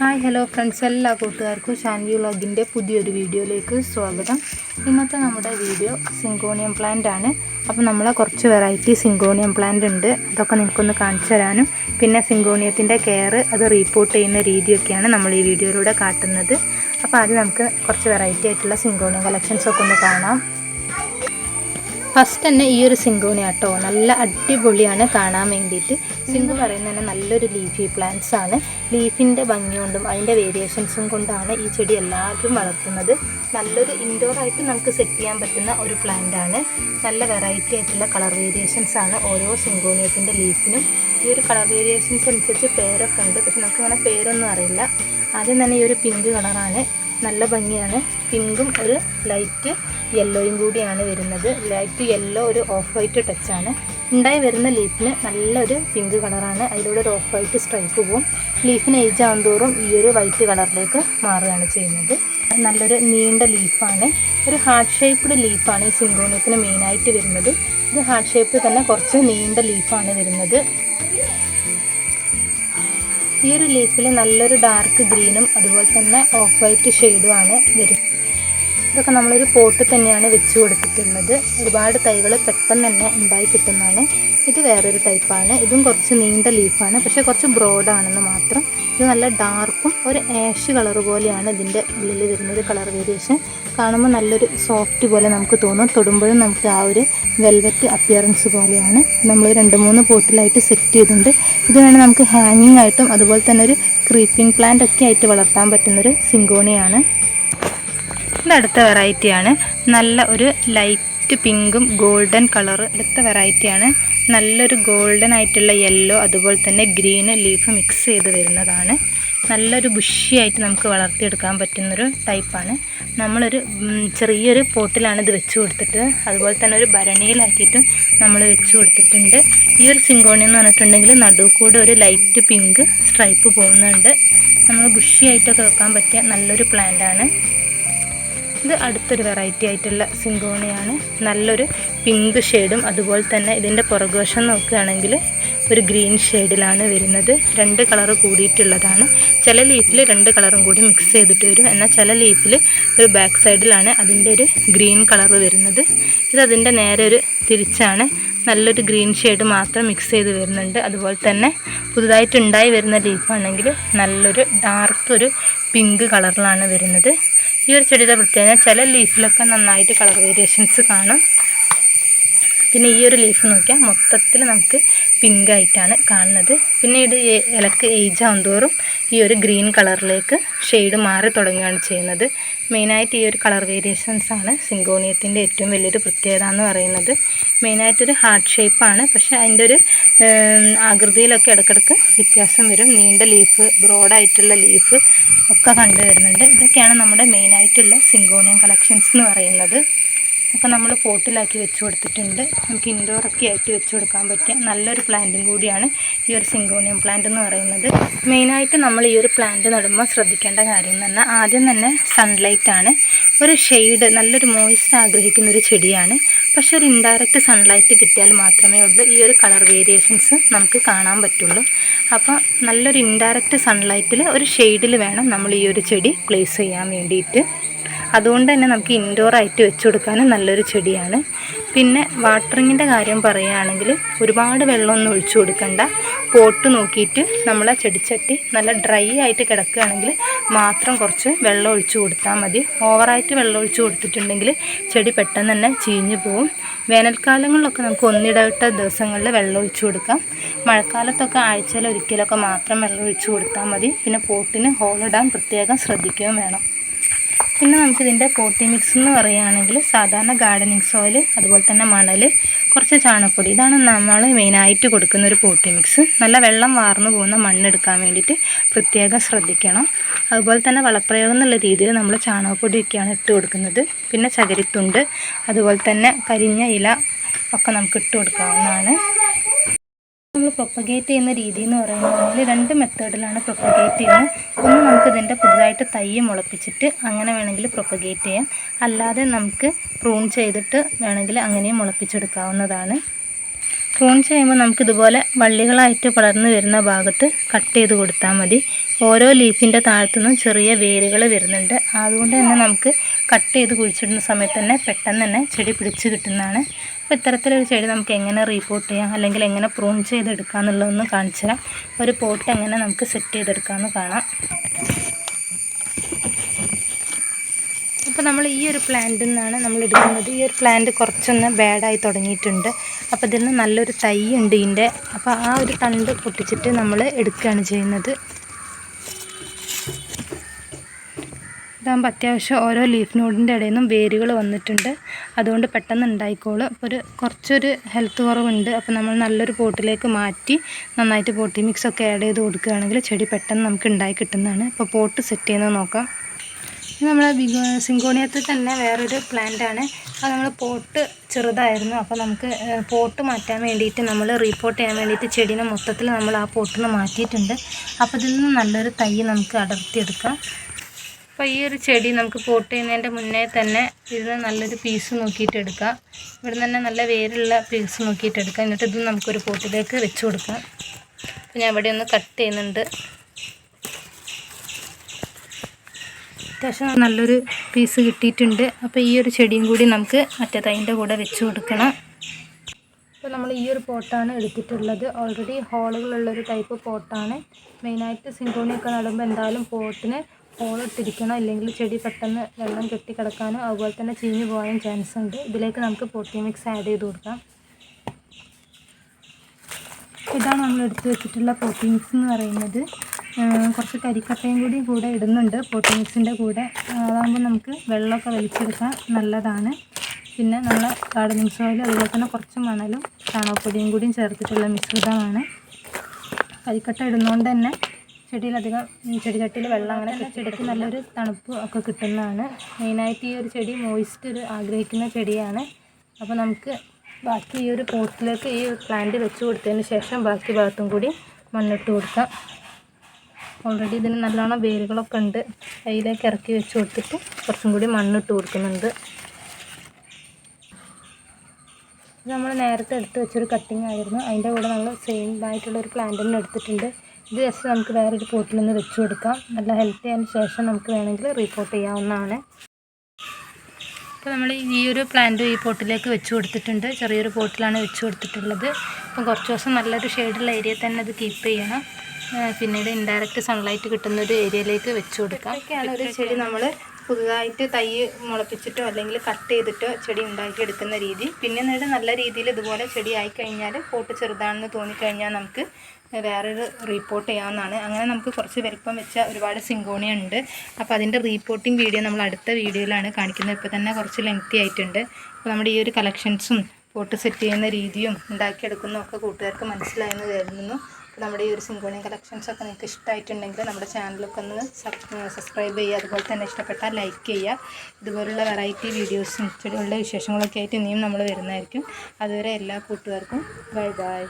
Hi hello friends എല്ലാ കൂട്ടുകാർക്കും ഷാൻവി വ്ളോഗിന്റെ പുതിയൊരു വീഡിയോയിലേക്ക് സ്വാഗതം. ഇന്നത്തെ നമ്മുടെ വീഡിയോ സിങ്കോണിയം പ്ലാന്റ് ആണ്. അപ്പോൾ നമ്മളെ കുറച്ച് വെറൈറ്റി സിങ്കോണിയം പ്ലാന്റ് ഉണ്ട്. അതൊക്കെ നിങ്ങൾക്കൊന്ന് കാണിച്ചു തരാനും. പിന്നെ സിങ്കോണിയത്തിന്റെ കെയർ അത് റീപ്പോർട്ട് ചെയ്യുന്ന രീതിയൊക്കെയാണ് നമ്മൾ ഈ വീഡിയോയിലൂടെ കാട്ടുന്നത്. അപ്പോൾ ആദ്യം നമുക്ക് കുറച്ച് വെറൈറ്റി ആയിട്ടുള്ള സിങ്കോണിയം കളക്ഷൻസ് ഒക്കെ ഒന്ന് കാണാം. ഫസ്റ്റ് തന്നെ ഈ ഒരു സിങ്കോണി ആട്ടോ. നല്ല അടിപൊളിയാണ് കാണാൻ വേണ്ടിയിട്ട്. സിങ്ക് പറയുന്നത് തന്നെ നല്ലൊരു ലീഫി പ്ലാന്റ്സ് ആണ്. ലീഫിന്റെ ഭംഗി കൊണ്ടും അതിന്റെ വേരിയേഷൻസും കൊണ്ടാണ് ഈ ചെടി എല്ലാവരും വളർത്തുന്നത്. നല്ലൊരു ഇൻഡോർ ആയിട്ട് നമുക്ക് സെറ്റ് ചെയ്യാൻ പറ്റുന്ന ഒരു പ്ലാന്റ് ആണ്. നല്ല വെറൈറ്റി ആയിട്ടുള്ള കളർ വേരിയേഷൻസ് ആണ് ഓരോ സിങ്കോണിയത്തിന്റെ ലീഫിനും ഈ ഒരു കളർ വേരിയേഷൻസ് അനുസരിച്ച് പേരൊക്കെ ഉണ്ട്. പക്ഷെ നമുക്ക് അങ്ങനെ പേരൊന്നും അറിയില്ല. ആദ്യം തന്നെ ഈ ഒരു പിങ്ക് കളറാണ് നല്ല ഭംഗിയാണ്. പിങ്കും ഒരു ലൈറ്റ് യെല്ലോയും കൂടിയാണ് വരുന്നത്. ലൈറ്റ് യെല്ലോ ഒരു ഓഫ് വൈറ്റ് ടച്ചാണ് ഉണ്ടായി വരുന്ന ലീഫിന് നല്ലൊരു പിങ്ക് കളറാണ് അതിലൂടെ ഒരു ഓഫ് വൈറ്റ് സ്ട്രൈപ്പ് പോവും. ലീഫിന് ഏജ് ആകുന്തോറും ഈ ഒരു വൈറ്റ് കളറിലേക്ക് മാറുകയാണ് ചെയ്യുന്നത്. നല്ലൊരു നീണ്ട ലീഫാണ് ഒരു ഹാർട്ട് ഷേപ്പ്ഡ് ലീഫാണ് ഈ സിങ്കോണിയത്തിന് മെയിനായിട്ട് വരുന്നത്. ഇത് ഹാർട്ട് ഷേപ്പ് തന്നെ കുറച്ച് നീണ്ട ലീഫാണ് വരുന്നത്. ഈ ഒരു ലീഫിൽ നല്ലൊരു ഡാർക്ക് ഗ്രീനും അതുപോലെ തന്നെ ഓഫ് വൈറ്റ് ഷെയ്ഡും ആണ് വരുന്നത് ഇതൊക്കെ നമ്മളൊരു പോട്ട് തന്നെയാണ് വെച്ച് കൊടുത്തിട്ടുള്ളത്. ഒരുപാട് തൈകൾ പെട്ടെന്ന് തന്നെ ഉണ്ടായി കിട്ടുന്നതാണ്. ഇത് വേറൊരു ടൈപ്പാണ് ഇതും കുറച്ച് നീണ്ട ലീഫാണ് പക്ഷേ കുറച്ച് ബ്രോഡാണെന്ന് മാത്രം. ഇത് നല്ല ഡാർക്കും ഒരു ആഷ് കളർ പോലെയാണ് ഇതിന്റെ ഉള്ളിൽ വരുന്നത് കളർ വേരിയേഷൻ കാണുമ്പോൾ നല്ലൊരു സോഫ്റ്റ് പോലെ നമുക്ക് തോന്നും. തൊടുമ്പോഴും നമുക്ക് ആ ഒരു വെൽവെറ്റ് അപ്പിയറൻസ് പോലെയാണ്. നമ്മൾ രണ്ട് മൂന്ന് പോട്ടിലായിട്ട് സെറ്റ് ചെയ്തിട്ടുണ്ട്. ഇത് വേണം നമുക്ക് ഹാങ്ങിങ് ആയിട്ടും അതുപോലെ തന്നെ ഒരു ക്രീപ്പിംഗ് പ്ലാന്റ് ഒക്കെ ആയിട്ട് വളർത്താൻ പറ്റുന്നൊരു സിങ്കോണിയാണ് ഇത് അടുത്ത വെറൈറ്റിയാണ് നല്ല ഒരു ലൈറ്റ് പിങ്കും ഗോൾഡൻ കളർ അടുത്ത വെറൈറ്റിയാണ് നല്ലൊരു ഗോൾഡൻ ആയിട്ടുള്ള യെല്ലോ അതുപോലെ തന്നെ ഗ്രീന് ലീഫ് മിക്സ് ചെയ്ത് വരുന്നതാണ്. നല്ലൊരു ബുഷിയായിട്ട് നമുക്ക് വളർത്തിയെടുക്കാൻ പറ്റുന്നൊരു ടൈപ്പാണ് നമ്മളൊരു ചെറിയൊരു പോട്ടിലാണ് ഇത് വെച്ച് കൊടുത്തിട്ട് അതുപോലെ തന്നെ ഒരു ഭരണിയിലാക്കിയിട്ടും നമ്മൾ വെച്ച് കൊടുത്തിട്ടുണ്ട്. ഈ ഒരു സിങ്കോണി എന്ന് പറഞ്ഞിട്ടുണ്ടെങ്കിൽ നടുവ് കൂടെ ഒരു ലൈറ്റ് പിങ്ക് സ്ട്രൈപ്പ് പോകുന്നുണ്ട്. നമ്മൾ ബുഷിയായിട്ടൊക്കെ വെക്കാൻ പറ്റിയ നല്ലൊരു പ്ലാന്റാണ് ഇത് അടുത്തൊരു വെറൈറ്റി ആയിട്ടുള്ള സിങ്കോണിയാണ്. നല്ലൊരു പിങ്ക് ഷെയ്ഡും അതുപോലെ തന്നെ ഇതിന്റെ പുറകുവശം നോക്കുകയാണെങ്കിൽ ഒരു ഗ്രീൻ ഷെയ്ഡിലാണ് വരുന്നത്. രണ്ട് കളർ കൂടിയിട്ടുള്ളതാണ്. ചില ലീഫിൽ രണ്ട് കളറും കൂടി മിക്സ് ചെയ്തിട്ട് വരും. എന്നാൽ ചില ലീഫിൽ ഒരു ബാക്ക് സൈഡിലാണ് അതിന്റെ ഒരു ഗ്രീൻ കളർ വരുന്നത്. ഇത് നേരെ ഒരു തിരിച്ചാണ്. നല്ലൊരു ഗ്രീൻ ഷെയ്ഡ് മാത്രം മിക്സ് ചെയ്ത് വരുന്നുണ്ട്. അതുപോലെ തന്നെ പുതുതായിട്ട് ഉണ്ടായി വരുന്ന ലീഫാണെങ്കിൽ നല്ലൊരു ഡാർക്ക് ഒരു പിങ്ക് കളറിലാണ് വരുന്നത്. ഈ ഒരു ചെടിയുടെ പ്രത്യേകത ചില ലീഫിലൊക്കെ നന്നായിട്ട് കളർ വേരിയേഷൻസ് കാണും. പിന്നെ ഈ ഒരു ലീഫ് നോക്കിയാൽ മൊത്തത്തിൽ നമുക്ക് പിങ്ക് ആയിട്ടാണ് കാണുന്നത്. പിന്നെ ഇത് ഇലക്ക് ഏജ് ആകുന്തോറും ഈ ഒരു ഗ്രീൻ കളറിലേക്ക് ഷെയ്ഡ് മാറി തുടങ്ങുകയാണ് ചെയ്യുന്നത്. മെയിനായിട്ട് ഈ ഒരു കളർ വേരിയേഷൻസ് ആണ് സിങ്കോണിയത്തിന്റെ ഏറ്റവും വലിയൊരു പ്രത്യേകത എന്ന് പറയുന്നത്. മെയിനായിട്ടൊരു ഹാർട്ട് ഷേപ്പാണ് പക്ഷേ അതിന്റെ ഒരു ആകൃതിയിലൊക്കെ ഇടയ്ക്കിടയ്ക്ക് വ്യത്യാസം വരും. നീണ്ട ലീഫ് ബ്രോഡായിട്ടുള്ള ലീഫ് ഒക്കെ കണ്ടുവരുന്നുണ്ട്. ഇതൊക്കെയാണ് നമ്മുടെ മെയിനായിട്ടുള്ള സിങ്കോണിയം കളക്ഷൻസ് എന്ന് പറയുന്നത്. അപ്പോൾ നമ്മൾ പോട്ടിലാക്കി വെച്ച് കൊടുത്തിട്ടുണ്ട്. നമുക്ക് ഇൻഡോറൊക്കെ ആയിട്ട് വെച്ച് കൊടുക്കാൻ പറ്റിയ നല്ലൊരു പ്ലാന്റും കൂടിയാണ് ഈ ഒരു സിങ്കോണിയം പ്ലാന്റ് എന്ന് പറയുന്നത്. മെയിനായിട്ട് നമ്മൾ ഈ ഒരു പ്ലാന്റ് നടുമ്പോൾ ശ്രദ്ധിക്കേണ്ട കാര്യം എന്ന് പറഞ്ഞാൽ ആദ്യം തന്നെ സൺലൈറ്റ് ആണ്. ഒരു ഷെയ്ഡ് നല്ലൊരു മോയിസ്റ്റ് ആഗ്രഹിക്കുന്ന ഒരു ചെടിയാണ്. പക്ഷെ ഒരു ഇൻഡയറക്റ്റ് സൺലൈറ്റ് കിട്ടിയാൽ മാത്രമേ ഉള്ളൂ ഈ ഒരു കളർ വേരിയേഷൻസ് നമുക്ക് കാണാൻ പറ്റുള്ളൂ. അപ്പോൾ നല്ലൊരു ഇൻഡയറക്റ്റ് സൺലൈറ്റിൽ ഒരു ഷെയ്ഡിൽ വേണം നമ്മൾ ഈ ഒരു ചെടി പ്ലേസ് ചെയ്യാൻ വേണ്ടിയിട്ട്. അതുകൊണ്ട് തന്നെ നമുക്ക് ഇൻഡോർ ആയിട്ട് വെച്ച് കൊടുക്കാനും നല്ലൊരു ചെടിയാണ്. പിന്നെ വാട്ടറിങ്ങിന്റെ കാര്യം പറയുകയാണെങ്കിൽ ഒരുപാട് വെള്ളമൊന്നും ഒഴിച്ചു കൊടുക്കണ്ട. പോട്ട് നോക്കിയിട്ട് നമ്മൾ ആ ചെടിച്ചട്ടി നല്ല ഡ്രൈ ആയിട്ട് കിടക്കുകയാണെങ്കിൽ മാത്രം കുറച്ച് വെള്ളം ഒഴിച്ചു കൊടുത്താൽ മതി. ഓവറായിട്ട് വെള്ളം ഒഴിച്ചു കൊടുത്തിട്ടുണ്ടെങ്കിൽ ചെടി പെട്ടെന്ന് തന്നെ ചീഞ്ഞു പോവും. വേനൽക്കാലങ്ങളിലൊക്കെ നമുക്ക് ഒന്നിടവിട്ട ദിവസങ്ങളിൽ വെള്ളം ഒഴിച്ചു കൊടുക്കാം. മഴക്കാലത്തൊക്കെ ആഴ്ചയിൽ ഒരിക്കലൊക്കെ മാത്രം വെള്ളം ഒഴിച്ചു കൊടുത്താൽ മതി. പിന്നെ പോട്ടിന് ഹോളിടാൻ പ്രത്യേകം ശ്രദ്ധിക്കുകയും വേണം. പിന്നെ നമുക്കിതിന്റെ പോട്ടി മിക്സ് എന്ന് പറയുകയാണെങ്കിൽ സാധാരണ ഗാർഡനിങ് സോയിൽ അതുപോലെ തന്നെ മണൽ കുറച്ച് ചാണകപ്പൊടി ഇതാണ് നമ്മൾ മെയിനായിട്ട് കൊടുക്കുന്ന ഒരു പോട്ടി മിക്സ് നല്ല വെള്ളം വാർന്നു പോകുന്ന മണ്ണെടുക്കാൻ വേണ്ടിയിട്ട് പ്രത്യേകം ശ്രദ്ധിക്കണം. അതുപോലെ തന്നെ വളപ്രയോഗം എന്നുള്ള രീതിയിൽ നമ്മൾ ചാണകപ്പൊടിയൊക്കെയാണ് ഇട്ട് കൊടുക്കുന്നത്. പിന്നെ ചകിരിത്തുണ്ട് അതുപോലെ തന്നെ കരിഞ്ഞ ഇല ഒക്കെ നമുക്ക് ഇട്ട് കൊടുക്കാവുന്നതാണ്. നമ്മൾ പ്രൊപ്പഗേറ്റ് ചെയ്യുന്ന രീതി എന്ന് പറയുന്നത് രണ്ട് മെത്തേഡിലാണ് പ്രൊപ്പഗേറ്റ് ചെയ്യുന്നത്. ഒന്ന് നമുക്ക് ഇതിന്റെ പുതുതായിട്ട് തൈ മുളപ്പിച്ചിട്ട് അങ്ങനെ വേണമെങ്കിൽ പ്രൊപ്പഗേറ്റ് ചെയ്യാം. അല്ലാതെ നമുക്ക് പ്രൂൺ ചെയ്തിട്ട് വേണമെങ്കിൽ അങ്ങനെയും മുളപ്പിച്ചെടുക്കാവുന്നതാണ്. പ്രൂൺ ചെയ്യുമ്പോൾ നമുക്കിതുപോലെ വള്ളികളായിട്ട് പടർന്നു വരുന്ന ഭാഗത്ത് കട്ട് ചെയ്ത് കൊടുത്താൽ മതി. ഓരോ ലീഫിന്റെ താഴത്തുനിന്നും ചെറിയ വേരുകൾ വരുന്നുണ്ട്. അതുകൊണ്ട് തന്നെ നമുക്ക് കട്ട് ചെയ്ത് കുഴിച്ചിടുന്ന സമയത്ത് തന്നെ പെട്ടെന്ന് തന്നെ ചെടി പിടിച്ച് കിട്ടുന്നതാണ്. അപ്പോൾ ഇത്തരത്തിലൊരു ചെടി നമുക്ക് എങ്ങനെ റീപോർട്ട് ചെയ്യാം? അല്ലെങ്കിൽ എങ്ങനെ പ്രൂൺ ചെയ്തെടുക്കാം എന്നുള്ളതൊന്ന് കാണിച്ചു തരാം. ഒരു പോട്ട് എങ്ങനെ നമുക്ക് സെറ്റ് ചെയ്തെടുക്കാമെന്ന് കാണാം. അപ്പോൾ നമ്മൾ ഈ ഒരു പ്ലാന്റിൽ നിന്നാണ് നമ്മൾ എടുക്കുന്നത്. ഈ ഒരു പ്ലാന്റ് കുറച്ചൊന്ന് ബാഡായി തുടങ്ങിയിട്ടുണ്ട്. അപ്പോൾ ഇതിൽ നിന്ന് നല്ലൊരു തൈ ഉണ്ട് ഇതിന്റെ. അപ്പോൾ ആ ഒരു തണ്ട് പൊട്ടിച്ചിട്ട് നമ്മൾ എടുക്കുകയാണ് ചെയ്യുന്നത്. ഇതാകുമ്പോൾ അത്യാവശ്യം ഓരോ ലീഫ് നോഡിന്റെ ഇടയിൽ നിന്നും വേരുകൾ വന്നിട്ടുണ്ട്. അതുകൊണ്ട് പെട്ടെന്ന് ഉണ്ടായിക്കോളും. അപ്പോൾ ഒരു കുറച്ചൊരു ഹെൽത്ത് കുറവുണ്ട്. അപ്പോൾ നമ്മൾ നല്ലൊരു പോട്ടിലേക്ക് മാറ്റി നന്നായിട്ട് പോട്ടി മിക്സ് ഒക്കെ ആഡ് ചെയ്ത് കൊടുക്കുകയാണെങ്കിൽ ചെടി പെട്ടെന്ന് നമുക്ക് ഉണ്ടായി കിട്ടുന്നതാണ്. അപ്പോൾ പോട്ട് സെറ്റ് ചെയ്യുന്നത് നോക്കാം. ബിഗോ സിങ്കോണിയത്തിൽ തന്നെ വേറൊരു പ്ലാന്റ് ആണ്. അത് നമ്മൾ പോട്ട് ചെറുതായിരുന്നു. അപ്പോൾ നമുക്ക് പോട്ട് മാറ്റാൻ വേണ്ടിയിട്ട് നമ്മൾ റീപോർട്ട് ചെയ്യാൻ വേണ്ടിയിട്ട് ചെടീനെ മൊത്തത്തിൽ നമ്മൾ ആ പോട്ടിൽ നിന്ന് മാറ്റിയിട്ടുണ്ട്. അപ്പോൾ ഇതിൽ നിന്ന് നല്ലൊരു തൈ നമുക്ക് അടർത്തിയെടുക്കാം. അപ്പോൾ ഈ ഒരു ചെടി നമുക്ക് പോട്ട് ചെയ്യുന്നതിന്റെ മുന്നേ തന്നെ ഇതിന് നല്ലൊരു പീസ് നോക്കിയിട്ട് എടുക്കാം. ഇവിടെ തന്നെ നല്ല വേരുള്ള പീസ് നോക്കിയിട്ട് എടുക്കാം. എന്നിട്ട് ഇത് നമുക്കൊരു പോട്ടിലേക്ക് വെച്ച് കൊടുക്കാം. അപ്പോൾ ഞാൻ ഇവിടെ ഒന്ന് കട്ട് ചെയ്യുന്നുണ്ട്. അത്യാവശ്യം നല്ലൊരു പീസ് കിട്ടിയിട്ടുണ്ട്. അപ്പോൾ ഈ ഒരു ചെടിയും കൂടി നമുക്ക് മറ്റേ തൈന്റെ കൂടെ വെച്ച് കൊടുക്കണം. അപ്പോൾ നമ്മൾ ഈ ഒരു പോട്ടാണ് എടുത്തിട്ടുള്ളത്. ഓൾറെഡി ഹോളുകളുള്ളൊരു ടൈപ്പ് പോട്ടാണ്. മെയിനായിട്ട് സിങ്കോണിയൊക്കെ നടുമ്പോൾ എന്തായാലും പോട്ടിന് ഹോൾ ഇട്ടിരിക്കണം ഇല്ലെങ്കിൽ ചെടി പെട്ടെന്ന് വെള്ളം കെട്ടിക്കിടക്കാനോ അതുപോലെ തന്നെ ചീഞ്ഞു പോകാനും ചാൻസ് ഉണ്ട്. ഇതിലേക്ക് നമുക്ക് പോട്ടി മിക്സ് ആഡ് ചെയ്ത് കൊടുക്കാം. ഇതാണ് നമ്മൾ എടുത്തു വെച്ചിട്ടുള്ള പോട്ടി മിക്സ് എന്ന് പറയുന്നത്. കുറച്ച് കരിക്കട്ടയും കൂടി കൂടെ ഇടുന്നുണ്ട്. പോട്ടി മിക്സിന്റെ കൂടെ. അതാകുമ്പോൾ നമുക്ക് വെള്ളമൊക്കെ വലിച്ചെടുക്കാൻ നല്ലതാണ്. പിന്നെ നമ്മൾ ഗാർഡനിങ് സോയിൽ അതുപോലെ തന്നെ കുറച്ച് മണലും ചാണകപ്പൊടിയും കൂടിയും ചേർത്തിട്ടുള്ള മിശ്രിതമാണ്. കരിക്കട്ട ഇടുന്നതുകൊണ്ട് തന്നെ ചെടിയിലധികം ഉം, ചെടിച്ചട്ടിയിൽ വെള്ളം അങ്ങനെ ചെടിക്ക് നല്ലൊരു തണുപ്പ് ഒക്കെ കിട്ടുന്നതാണ്. മെയിനായിട്ട് ഈ ഒരു ചെടി മോയിസ്റ്റ് ഒരു ആഗ്രഹിക്കുന്ന ചെടിയാണ്. അപ്പോൾ നമുക്ക് ബാക്കി ഈ ഒരു പോട്ടിലേക്ക് ഈ പ്ലാന്റ് വെച്ച് കൊടുത്തതിന് ശേഷം ബാക്കി ഭാഗത്തും കൂടി മണ്ണിട്ട് കൊടുക്കാം. ഓൾറെഡി ഇതിന് നല്ലോണം വേരുകളൊക്കെ ഉണ്ട്. അതിലേക്ക് ഇറക്കി വെച്ച് കൊടുത്തിട്ട് കുറച്ചും കൂടി മണ്ണിട്ട് കൊടുക്കുന്നുണ്ട്. നമ്മൾ നേരത്തെ എടുത്ത് വെച്ചൊരു കട്ടിങ് ആയിരുന്നു. അതിന്റെ കൂടെ നമ്മൾ സെയിം ആയിട്ടുള്ള ഒരു പ്ലാന്റ് തന്നെ എടുത്തിട്ടുണ്ട്. ഇത് ജസ്റ്റ് നമുക്ക് വേറൊരു നിന്ന് വെച്ച് കൊടുക്കാം. നല്ല ഹെൽത്തി ആയതിനു ശേഷം നമുക്ക് വേണമെങ്കിൽ റീപോർട്ട് ചെയ്യാവുന്നതാണ്. ഇപ്പോൾ നമ്മൾ ഈ ഒരു പ്ലാന്റ് ഈ പോട്ടിലേക്ക് വെച്ച് കൊടുത്തിട്ടുണ്ട്. ചെറിയൊരു പോട്ടിലാണ് വെച്ച് കൊടുത്തിട്ടുള്ളത്. അപ്പം കുറച്ച് ദിവസം നല്ലൊരു ഷെയ്ഡുള്ള ഏരിയ തന്നെ അത് കീപ്പ് ചെയ്യണം. പിന്നീട് ഇൻഡയറക്റ്റ് സൺലൈറ്റ് കിട്ടുന്ന ഒരു ഏരിയയിലേക്ക് വെച്ച് കൊടുക്കാം. ഒരു ചെടി നമ്മൾ പുതുതായിട്ട് തൈ മുളപ്പിച്ചിട്ടോ അല്ലെങ്കിൽ കട്ട് ചെയ്തിട്ടോ ചെടി ഉണ്ടാക്കിയെടുക്കുന്ന രീതി. പിന്നെ എന്നിട്ട് നല്ല രീതിയിൽ ഇതുപോലെ ചെടി ആയിക്കഴിഞ്ഞാൽ പോട്ട് ചെറുതാണെന്ന് തോന്നിക്കഴിഞ്ഞാൽ നമുക്ക് വേറൊരു റീപ്പോർട്ട് ചെയ്യാവുന്നതാണ്. അങ്ങനെ നമുക്ക് കുറച്ച് വലിപ്പം വെച്ച ഒരുപാട് സിങ്കോണിയ ഉണ്ട്. അപ്പോൾ അതിന്റെ റീപ്പോർട്ടിംഗ് വീഡിയോ നമ്മൾ അടുത്ത വീഡിയോയിലാണ് കാണിക്കുന്നത്. ഇപ്പോൾ തന്നെ കുറച്ച് ലെങ്തി ആയിട്ടുണ്ട്. അപ്പോൾ നമ്മുടെ ഈ ഒരു കളക്ഷൻസും പോട്ട് സെറ്റ് ചെയ്യുന്ന രീതിയും ഉണ്ടാക്കിയെടുക്കുന്നതും ഒക്കെ കൂട്ടുകാർക്ക് മനസ്സിലായെന്ന് കരുതുന്നു. നമ്മുടെ ഈ ഒരു സിങ്കോണിയ കളക്ഷൻസ് ഒക്കെ നിങ്ങൾക്ക് ഇഷ്ടമായിട്ടുണ്ടെങ്കിൽ നമ്മുടെ ചാനലൊക്കെ ഒന്ന് സബ്സ്ക്രൈബ് ചെയ്യുക. അതുപോലെ തന്നെ ഇഷ്ടപ്പെട്ടാൽ ലൈക്ക് ചെയ്യുക. ഇതുപോലുള്ള വെറൈറ്റി വീഡിയോസും ചെടികളുടെ വിശേഷങ്ങളൊക്കെ ആയിട്ട് ഇനിയും നമ്മൾ വരുന്നതായിരിക്കും. അതുവരെ എല്ലാ കൂട്ടുകാർക്കും ബൈ ബൈ